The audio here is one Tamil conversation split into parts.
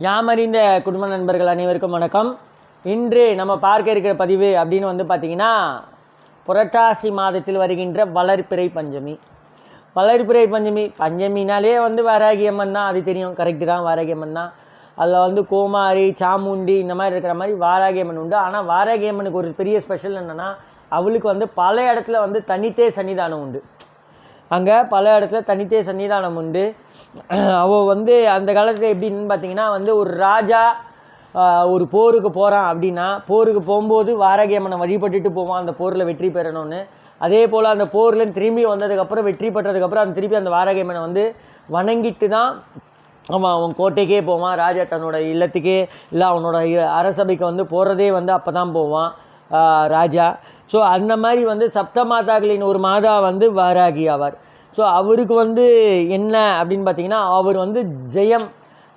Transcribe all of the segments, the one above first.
யாமறிந்த குடும்ப நண்பர்கள் அனைவருக்கும் வணக்கம். இன்று நம்ம பார்க்க இருக்கிற பதிவு அப்படின்னு வந்து பார்த்திங்கன்னா புரட்டாசி மாதத்தில் வருகின்ற வளர்ப்பிறை பஞ்சமி. வளர்ப்பிறை பஞ்சமி பஞ்சமினாலே வந்து வாராகியம்மன் தான் அது தெரியும் கரெக்டு தான் வாராகியம்மன் தான். அதில் வந்து கோமாரி சாமுண்டி இந்த மாதிரி இருக்கிற மாதிரி வாராகியம்மன் உண்டு. ஆனால் வாராகியம்மனுக்கு ஒரு பெரிய ஸ்பெஷல் என்னென்னா அவளுக்கு வந்து பல இடத்துல வந்து தனித்தே சன்னிதானம் உண்டு. அங்கே பல இடத்துல தனித்தே சன்னிதானம் உண்டு. அவள் வந்து அந்த காலத்தில் எப்படின்னு பார்த்தீங்கன்னா வந்து ஒரு ராஜா ஒரு போருக்கு போகிறான் அப்படின்னா போருக்கு போகும்போது வாரகேமனை அம்மனை வழிபட்டுட்டு போவான் அந்த போரில் வெற்றி பெறணும்னு. அதே போல் அந்த போர்லேருந்து திரும்பி வந்ததுக்கப்புறம் வெற்றி பெற்றதுக்கப்புறம் அந்த திருப்பி அந்த வாரகேமனை அம்மனை வந்து வணங்கிட்டு தான் அவன் அவன் கோட்டைக்கே போவான். ராஜா தன்னோட இல்லத்துக்கே இல்லை அவனோட இ- அரசபைக்கு வந்து போகிறதே வந்து அப்போ தான் போவான் ராஜா. ஸோ அந்த மாதிரி வந்து சப்த மாதாக்களின் ஒரு மாதா வந்து வாராகி ஆவார் ஸோ அவருக்கு வந்து என்ன அப்படின்னு பார்த்தீங்கன்னா அவர் வந்து ஜெயம்.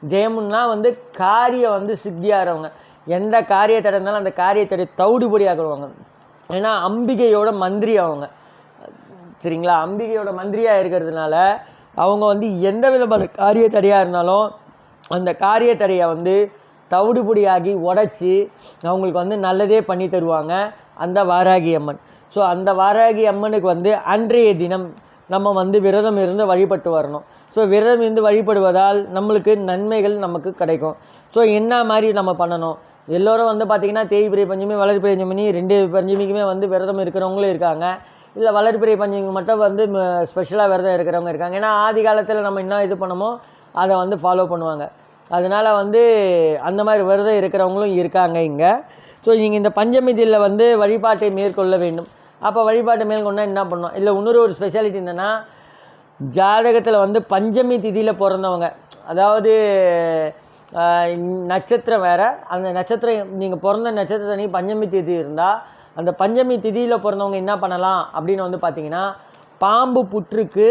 ஜெயம்னா வந்து காரியம் வந்து சித்தியாகிறவங்க எந்த காரியத்தை இருந்தாலும் அந்த காரியத்தை தவிடுபடியாக்குவாங்க ஏன்னா அம்பிகையோட மந்திரி அவங்க. சரிங்களா? அம்பிகையோட மந்திரியாக இருக்கிறதுனால அவங்க வந்து எந்த விதமான காரியத்தடையாக இருந்தாலும் அந்த காரியத்தடையை வந்து தவிடுபடியாகி உடச்சி அவங்களுக்கு வந்து நல்லதே பண்ணி தருவாங்க. அந்த வாராகி அம்மன். ஸோ அந்த வாராகி அம்மனுக்கு வந்து அன்றைய தினம் நம்ம வந்து விரதம் இருந்து வழிபட்டு வரணும். ஸோ விரதம் இருந்து வழிபடுவதால் நம்மளுக்கு நன்மைகள் நமக்கு கிடைக்கும். ஸோ என்ன மாதிரி நம்ம பண்ணணும்? எல்லோரும் வந்து பார்த்திங்கன்னா தேய்பிரை பஞ்சமி வளர்பிறை பஞ்சமி ரெண்டு பஞ்சமிக்குமே வந்து விரதம் இருக்கிறவங்களும் இருக்காங்க. இல்லை வளர்பிரை பஞ்சமி மட்டும் வந்து ஸ்பெஷலாக விரதம் இருக்கிறவங்க இருக்காங்க. ஏன்னா ஆதி காலத்தில் நம்ம என்ன இது பண்ணமோ அதை வந்து ஃபாலோ பண்ணுவாங்க. அதனால் வந்து அந்த மாதிரி விரதம் இருக்கிறவங்களும் இருக்காங்க இங்கே. ஸோ நீங்கள் இந்த பஞ்சமி தில்ல வந்து வழிபாட்டை மேற்கொள்ள வேண்டும். அப்போ வழிபாட்டை மேற்கொண்டால் என்ன பண்ணணும் இல்லை இன்னொரு ஒரு ஸ்பெஷாலிட்டி என்னென்னா ஜாதகத்தில் வந்து பஞ்சமி திதியில் பிறந்தவங்க. அதாவது நட்சத்திரம் வேறு. அந்த நட்சத்திரம் நீங்கள் பிறந்த நட்சத்திரத்தனி பஞ்சமி திதி இருந்தால் அந்த பஞ்சமி திதியில் பிறந்தவங்க என்ன பண்ணலாம் அப்படின்னு வந்து பார்த்தீங்கன்னா பாம்பு புற்றுக்கு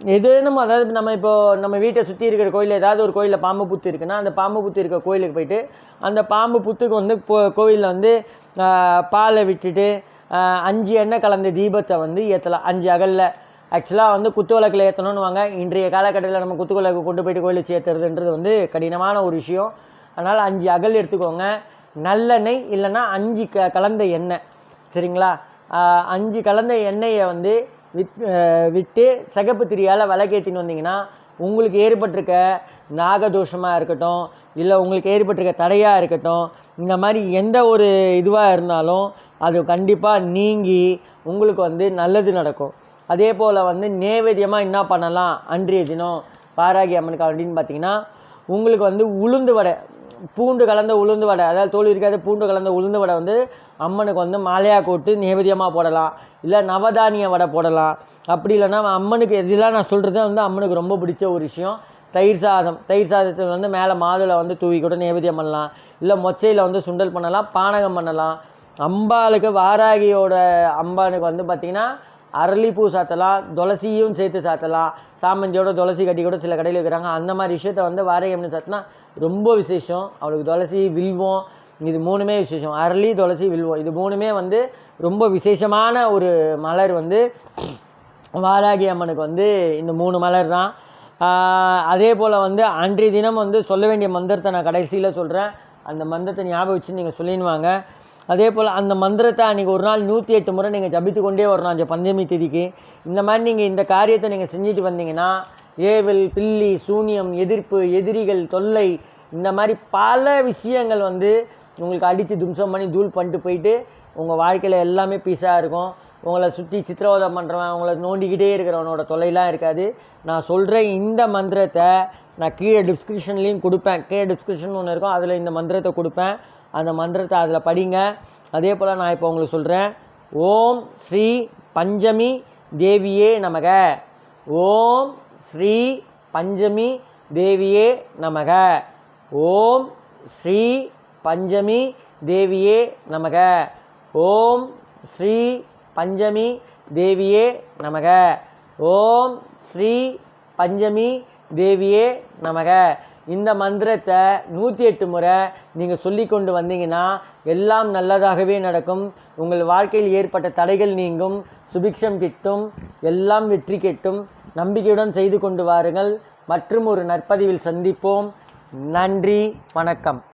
ஏதேனும் அதாவது நம்ம இப்போது நம்ம வீட்டை சுற்றி இருக்கிற கோயில் ஏதாவது ஒரு கோயிலில் பாம்பு புத்து இருக்குன்னா அந்த பாம்பு புத்து இருக்க கோயிலுக்கு போயிட்டு அந்த பாம்பு புத்துக்கு வந்து கோயிலில் வந்து பாலை விட்டுட்டு அஞ்சு எண்ணெய் கலந்த தீபத்தை வந்து ஏற்றலாம் அஞ்சு அகலில். ஆக்சுவலாக வந்து குத்து விளக்கில் ஏற்றணுன்னு வாங்க இன்றைய காலகட்டத்தில் நம்ம குத்து விளக்கு கொண்டு போயிட்டு கோயிலுக்கு சேர்த்துறதுன்றது வந்து கடினமான ஒரு விஷயம். அதனால் அஞ்சு அகல் எடுத்துக்கோங்க. நல்லெண்ணெய் இல்லைன்னா அஞ்சு க கலந்த எண்ணெய். சரிங்களா? அஞ்சு கலந்த எண்ணெயை வந்து வித் விட்டு சிகப்பு திரியால் விளக்கேற்றின்னு வந்தீங்கன்னா உங்களுக்கு ஏற்பட்டிருக்க நாகதோஷமாக இருக்கட்டும் இல்லை உங்களுக்கு ஏற்பட்டிருக்க தடையாக இருக்கட்டும் இந்த மாதிரி எந்த ஒரு இதுவாக இருந்தாலும் அது கண்டிப்பாக நீங்கி உங்களுக்கு வந்து நல்லது நடக்கும். அதே போல் வந்து நேவேத்தியமாக என்ன பண்ணலாம்? அன்றைய தினம் பாராகி அம்மனுக்கு அப்படின்னு பார்த்தீங்கன்னா உங்களுக்கு வந்து உளுந்து வடை பூண்டு கலந்த உளுந்து வடை. அதாவது தோல் இருக்காத பூண்டு கலந்த உளுந்து வடை வந்து அம்மனுக்கு வந்து மாலையாக போட்டு நேவேத்தியமாக போடலாம். இல்லை நவதானிய வடை போடலாம். அப்படி இல்லைன்னா அம்மனுக்கு இதெல்லாம் நான் சொல்கிறது வந்து அம்மனுக்கு ரொம்ப பிடிச்ச ஒரு விஷயம். தயிர் சாதம் தயிர் சாதத்தில் வந்து மேலே மாதுளை வந்து தூவி கூட நேவேத்தியம் பண்ணலாம். இல்லை மொச்சையில் வந்து சுண்டல் பண்ணலாம் பானகம் பண்ணலாம். அம்பாளுக்கு வாராகியோட அம்பானுக்கு வந்து பார்த்திங்கன்னா அரளிப்பூ சாத்தலாம் துளசியும் சேர்த்து சாத்தலாம். சாமந்தியோட துளசி கட்டி கூட சில கடையில் வைக்கிறாங்க. அந்த மாதிரி விஷயத்த வந்து வாரகை அம்மன் சாத்தினா ரொம்ப விசேஷம். அவளுக்கு துளசி வில்வம் இது மூணுமே விசேஷம். அரளி துளசி வில்வம் இது மூணுமே வந்து ரொம்ப விசேஷமான ஒரு மலர் வந்து வாராகி அம்மனுக்கு வந்து இந்த மூணு மலர் தான் அதே போல் வந்து அன்றைய தினம் வந்து சொல்ல வேண்டிய மந்திரத்தை நான் கடைசியில் சொல்கிறேன் அந்த மந்திரத்தை ஞாபகம் வச்சு நீங்கள் சொல்லிடுவாங்க அதே போல் அந்த மந்திரத்தை அன்றைக்கி ஒரு நாள் நூற்றி எட்டு முறை நீங்கள் ஜபித்து கொண்டே வரணும் அந்த பஞ்சமி திதிக்கு. இந்த மாதிரி நீங்கள் இந்த காரியத்தை நீங்கள் செஞ்சுட்டு வந்தீங்கன்னா ஏவல் பில்லி சூனியம் எதிர்ப்பு எதிரிகள் தொல்லை இந்த மாதிரி பல விஷயங்கள் வந்து உங்களுக்கு அடித்து தும்சம் பண்ணி தூள் பண்ணிட்டு போயிட்டு உங்கள் வாழ்க்கையில் எல்லாமே பீஸாக இருக்கும். உங்களை சுற்றி சித்திரவதை பண்ணுறவன் உங்களை நோண்டிக்கிட்டே இருக்கிறவனோட தொலைலாம் இருக்காது. நான் சொல்கிற இந்த மந்திரத்தை நான் கீழே டிஸ்கிரிப்ஷன்லேயும் கொடுப்பேன். கீழே டிஸ்கிரிப்ஷன் ஒன்று இருக்கும். அதில் இந்த மந்திரத்தை கொடுப்பேன். அந்த மந்திரத்தை அதில் படிங்க. அதே போல் நான் இப்போ உங்களுக்கு சொல்கிறேன் ஓம் ஸ்ரீ பஞ்சமி தேவியே நமக. ஓம் ஸ்ரீ பஞ்சமி தேவியே நமக. ஓம் ஸ்ரீ பஞ்சமி தேவியே நமக. ஓம் ஸ்ரீ பஞ்சமி தேவியே நமக. ஓம் ஸ்ரீ பஞ்சமி தேவியே நமக. இந்த மந்திரத்தை நூற்றி எட்டு முறை நீங்கள் சொல்லி கொண்டு வந்தீங்கன்னா எல்லாம் நல்லதாகவே நடக்கும். உங்கள் வாழ்க்கையில் ஏற்பட்ட தடைகள் நீங்கும். சுபிக்ஷம் கிட்டும். எல்லாம் வெற்றி கிட்டும். நம்பிக்கையுடன் செய்து கொண்டு வாருங்கள். மற்றும் ஒரு நற்பதிவில் சந்திப்போம். நன்றி. வணக்கம்.